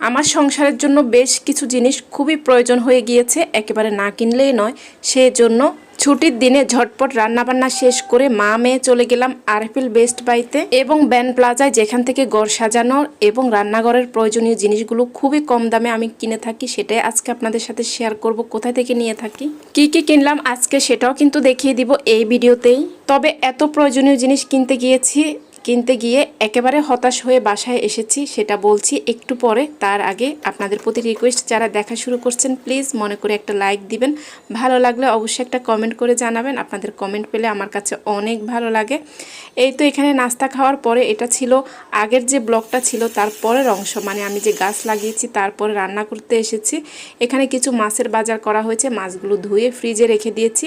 আমার সংসারের জন্য বেশ কিছু জিনিস খুবই প্রয়োজন হয়ে গিয়েছে, একেবারে না কিনলেই নয়। সেজন্য ছুটির দিনে ঝটপট রান্নাবান্না শেষ করে মা মেয়ে চলে গেলাম আরফিল বেস্ট বাইতে এবং ব্যান প্লাজায় যেখান থেকে গড় সাজানোর এবং রান্নাঘরের প্রয়োজনীয় জিনিসগুলো খুবই কম দামে আমি কিনে থাকি। সেটাই আজকে আপনাদের সাথে শেয়ার করব, কোথায় থেকে নিয়ে থাকি? কি কি কিনলাম আজকে সেটাও কিন্তু দেখিয়ে দিব এই ভিডিওতেই। তবে এত প্রয়োজনীয় জিনিস কিনতে গিয়েছি কিনতে গিয়ে একেবারে হতাশ হয়ে বাসায় এসেছি, সেটা বলছি একটু পরে। তার আগে আপনাদের প্রতি রিকোয়েস্ট যারা দেখা শুরু করছেন প্লিজ মনে করে একটা লাইক দিবেন। ভালো লাগলে অবশ্যই একটা কমেন্ট করে জানাবেন। আপনাদের কমেন্ট পেলে আমার কাছে অনেক ভালো লাগে। এই তো এখানে নাস্তা খাওয়ার পরে এটা ছিল আগের যে ব্লকটা ছিল, তার পরের অংশ। মানে আমি যে গাছ লাগিয়েছি তারপরে রান্না করতে এসেছি। এখানে কিছু মাছের বাজার করা হয়েছে, মাছগুলো ধুয়ে ফ্রিজে রেখে দিয়েছি।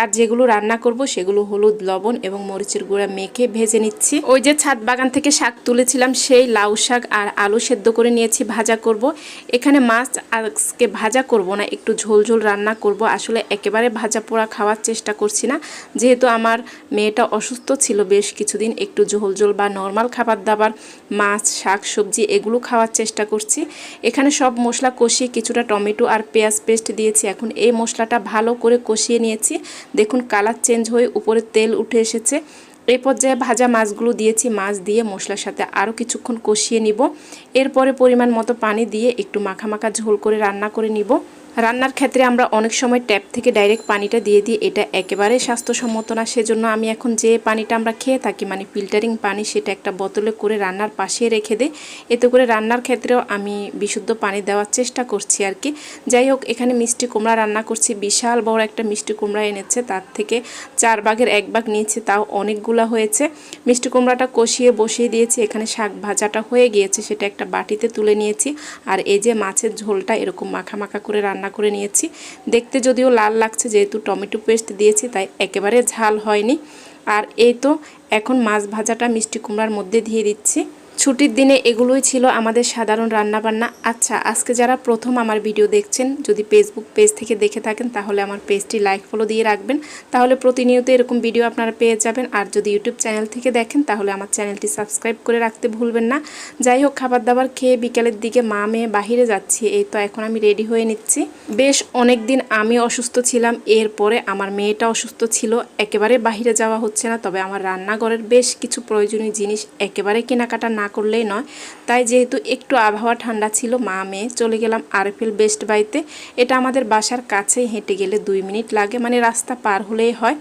আর যেগুলো রান্না করব সেগুলো হলুদ, লবণ এবং মরিচের গুঁড়া মেখে ভেজে নিচ্ছি। ওই যে ছাদ বাগান থেকে শাক তুলেছিলাম, সেই লাউ শাক আর আলু সেদ্ধ করে নিয়েছি, ভাজা করব। এখানে মাছ আজকে ভাজা করব না, একটু ঝোল ঝোল রান্না করব। আসলে একেবারে ভাজা পোড়া খাওয়ার চেষ্টা করছি না। যেহেতু আমার মেয়েটা অসুস্থ ছিল বেশ কিছুদিন, একটু ঝোল ঝোল বা নর্মাল খাবার দাবার, মাছ, শাক, সবজি এগুলো খাওয়ার চেষ্টা করছি। এখানে সব মশলা কষিয়ে কিছুটা টমেটো আর পেঁয়াজ পেস্ট দিয়েছি। এখন এই মশলাটা ভালো করে কষিয়ে নিয়েছি। দেখুন কালার চেঞ্জ হয়ে উপরে তেল উঠে এসেছে। এই পর্যায়ে ভাজা মাছগুলো দিয়েছি, মাছ দিয়ে মশলার সাথে আরও কিছুক্ষণ কষিয়ে নিব। এরপরে পরিমাণ মতো পানি দিয়ে একটু মাখা মাখা ঝোল করে রান্না করে নিব। রান্নার ক্ষেত্রে আমরা অনেক সময় ট্যাপ থেকে ডাইরেক্ট পানিটা দিয়ে দিই, এটা একেবারে স্বাস্থ্যসম্মত না, সেজন্য আমি এখন যে পানিটা আমরা খেয়ে থাকি মানে ফিল্টারিং পানি, সেটা একটা বোতলে করে রান্নার পাশে রেখে দিই। এতে করে রান্নার ক্ষেত্রেও আমি বিশুদ্ধ পানি দেওয়ার চেষ্টা করছি আর কি যাই হোক, এখানে মিষ্টি কুমড়া রান্না করছি, বিশাল বড় একটা মিষ্টি কুমড়া এনেছে, তার থেকে চার ভাগের এক ভাগ নিয়েছি, তাও অনেকগুলা হয়েছে। মিষ্টি কুমড়াটা কষিয়ে বসিয়ে দিয়েছি, এখানে শাক ভাজাটা হয়ে গিয়েছে, সেটা একটা বাটিতে তুলে নিয়েছি, আর এই যে মাছের ঝোলটা এরকম মাখা মাখা করে রান্না রান্না করে নিয়েছি। দেখতে যদিও লাল লাগছে, যেহেতু টমেটো পেস্ট দিয়েছি, তাই একেবারে ঝাল হয়নি। আর এই তো, এখন মাছ ভাজাটা মিষ্টি কুমড়ার মধ্যে দিয়ে দিচ্ছি। ছুটির দিনে এগুলোই ছিল আমাদের সাধারণ রান্নাবান্না। আচ্ছা আজকে যারা প্রথম আমার ভিডিও দেখছেন, যদি ফেসবুক পেজ থেকে দেখে থাকেন, তাহলে আমার পেজটি লাইক ফলো দিয়ে রাখবেন। তাহলে প্রতিনিয়ত এরকম ভিডিও আপনারা পেয়ে যাবেন। আর যদি ইউটিউব চ্যানেল থেকে দেখেন, তাহলে আমার চ্যানেলটি সাবস্ক্রাইব করে রাখতে ভুলবেন না। যাই হোক খাবার দাবার খেয়ে বিকেলের দিকে মা মেয়ে বাহিরে যাচ্ছি, এই তো এখন আমি রেডি হয়ে নিচ্ছি। বেশ অনেক দিন আমি অসুস্থ ছিলাম, এরপরে আমার মেয়েটা অসুস্থ ছিল, একেবারে বাহিরে যাওয়া হচ্ছে না, তবে আমার রান্নাঘরের বেশ কিছু প্রয়োজনীয় জিনিস একেবারে কেনাকাটা না করলেই নয়। তাই যেহেতু একটু আবহাওয়া ঠান্ডা ছিল, মা মেয়ে, চলে গেলাম আরফিল বেস্ট বাইতে এটা আমাদের বাসার কাছেই হেঁটে গেলে দুই মিনিট লাগে মানে রাস্তা পার হলেই হয়।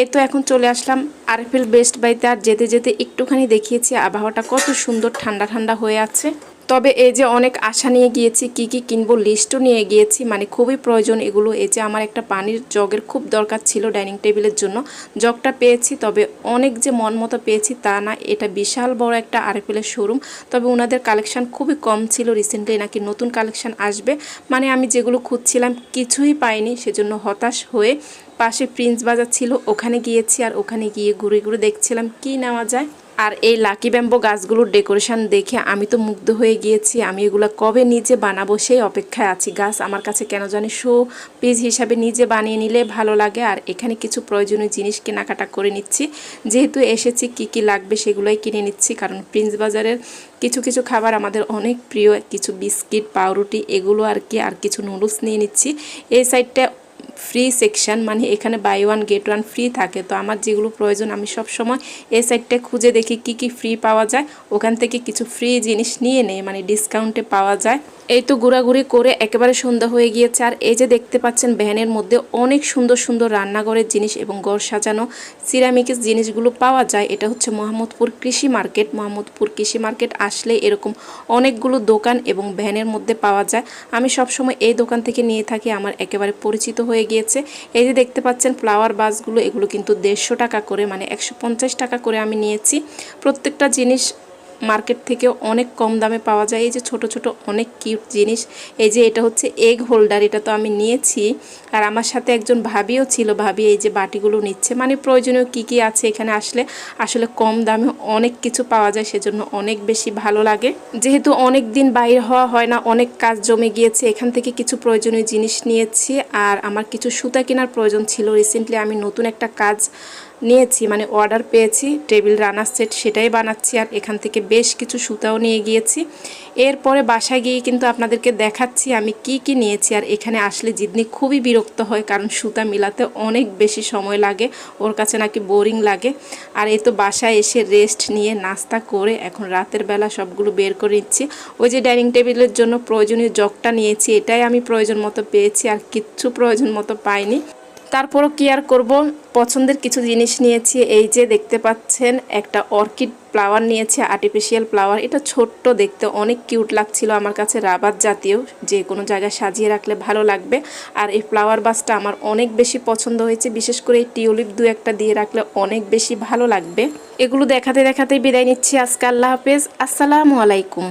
এ তো এখন চলে আসলাম আরফিল বেস্ট বাইতে আর যেতে যেতে একটুখানি দেখিয়েছি আবহাওয়াটা কত সুন্দর, ঠান্ডা ঠান্ডা হয়ে আছে। তবে এই যে অনেক আশা নিয়ে গিয়েছি, কি কি কিনবো লিস্টও নিয়ে গিয়েছি মানে খুবই প্রয়োজন এগুলো। এই যে আমার একটা পানির জগের খুব দরকার ছিল ডাইনিং টেবিলের জন্য। জগটা পেয়েছি, তবে অনেক যে মন মতো পেয়েছি তা না, এটা বিশাল বড় একটা আরএফএলের শোরুম। তবে ওনাদের কালেকশান খুবই কম ছিল রিসেন্টলি নাকি নতুন কালেকশান আসবে। মানে আমি যেগুলো খুঁজছিলাম কিছুই পাইনি, সেজন্য হতাশ হয়ে পাশে প্রিন্স বাজার ছিল, ওখানে গিয়েছি আর ওখানে গিয়ে ঘুরে ঘুরে দেখছিলাম কি নেওয়া যায়। আর এই লাকি ব্যাম্বো গাছগুলোর ডেকোরেশন দেখে আমি তো মুগ্ধ হয়ে গিয়েছি। আমি এগুলো কবে নিজে বানাবো সেই অপেক্ষায় আছি। গাছ আমার কাছে কেন জানি শো পিস হিসাবে নিজে বানিয়ে নিলে ভালো লাগে। আর এখানে কিছু প্রয়োজনীয় জিনিস কেনাকাটা করে নিচ্ছি। যেহেতু এসেছি কি কি লাগবে সেগুলোই কিনে নিচ্ছি। কারণ প্রিন্স বাজারের কিছু কিছু খাবার আমাদের অনেক প্রিয়। কিছু বিস্কিট, পাউরুটি, এগুলো আর কি, আর কিছু নুডলস নিয়ে নিচ্ছি। এই সাইডটা ফ্রি সেকশন মানে এখানে buy one get one free থাকে। তো আমার যেগুলো প্রয়োজন, আমি সব সময় এই সাইডটা খুঁজে দেখি কি কি ফ্রি পাওয়া যায়। ওখান থেকে কিছু ফ্রি জিনিস নিয়ে নেই মানে ডিসকাউন্টে পাওয়া যায়। এই তো ঘোরাঘুরি করে একেবারে সন্ধ্যা হয়ে গিয়েছে। আর এই যে দেখতে পাচ্ছেন ভ্যানের মধ্যে অনেক সুন্দর সুন্দর রান্নাঘরের জিনিস এবং গড় সাজানো সিরামিক্স জিনিসগুলো পাওয়া যায়। এটা হচ্ছে মোহাম্মদপুর কৃষি মার্কেট। মোহাম্মদপুর কৃষি মার্কেট আসলে এরকম অনেকগুলো দোকান এবং ভ্যানের মধ্যে পাওয়া যায়। আমি সবসময় এই দোকান থেকে নিয়ে থাকি, আমার একেবারে পরিচিত হয়ে গিয়েছে। এই যে দেখতে পাচ্ছেন ফ্লাওয়ার বাসগুলো এগুলো কিন্তু দেড়শো টাকা করে মানে একশো পঞ্চাশ টাকা করে আমি নিয়েছি। প্রত্যেকটা জিনিস মার্কেট থেকে অনেক কম দামে পাওয়া যায়। এই যে ছোট ছোট অনেক কিউট জিনিস। এই যে এটা হচ্ছে এগ হোল্ডার এটা তো আমি নিয়েছি। আর আমার সাথে একজন ভাবিও ছিল, ভাবি এই যে বাটিগুলো নিচ্ছে। মানে প্রয়োজনীয় কি কি আছে এখানে আসলে? আসলে কম দামে অনেক কিছু পাওয়া যায়, সেজন্য অনেক বেশি ভালো লাগে। যেহেতু অনেক দিন বাইর হওয়া হয় না, অনেক কাজ জমে গিয়েছে, এখান থেকে কিছু প্রয়োজনীয় জিনিস নিয়েছি। আর আমার কিছু সুতা কেনার প্রয়োজন ছিল। রিসেন্টলি আমি নতুন একটা কাজ নিয়েছি মানে অর্ডার পেয়েছি টেবিল রানার সেট সেটাই বানাচ্ছি আর এখান থেকে বেশ কিছু সুতাও নিয়ে গিয়েছি। এরপরে বাসায় গিয়ে কিন্তু আপনাদেরকে দেখাচ্ছি আমি কি কি নিয়েছি আর এখানে আসলে জিদনি খুবই বিরক্ত হয় কারণ সুতা মিলাতে অনেক বেশি সময় লাগে, ওর কাছে নাকি বোরিং লাগে। আর এই তো বাসায় এসে রেস্ট নিয়ে নাস্তা করে এখন রাতের বেলা সবগুলো বের করে নিচ্ছি। ওই যে ডাইনিং টেবিলের জন্য প্রয়োজনীয় জগটা নিয়েছি, এটাই আমি প্রয়োজন মতো পেয়েছি আর কিচ্ছু প্রয়োজন মতো পাইনি। তারপরও কি আর করব? পছন্দের কিছু জিনিস নিয়েছি। এই যে দেখতে পাচ্ছেন, একটা অর্কিড ফ্লাওয়ার নিয়েছি আর্টিফিশিয়াল ফ্লাওয়ার এটা ছোট্ট দেখতে, অনেক কিউট লাগছিল আমার কাছে, রাবার জাতীয়। যে কোনো জায়গায় সাজিয়ে রাখলে ভালো লাগবে। আর এই ফ্লাওয়ার বাসটা আমার অনেক বেশি পছন্দ হয়েছে। বিশেষ করে এই টিউলিপ দু একটা দিয়ে রাখলে অনেক বেশি ভালো লাগবে। এগুলো দেখাতে দেখাতেই বিদায় নিচ্ছি। আজকে আল্লাহ হাফেজ। আসসালামু আলাইকুম।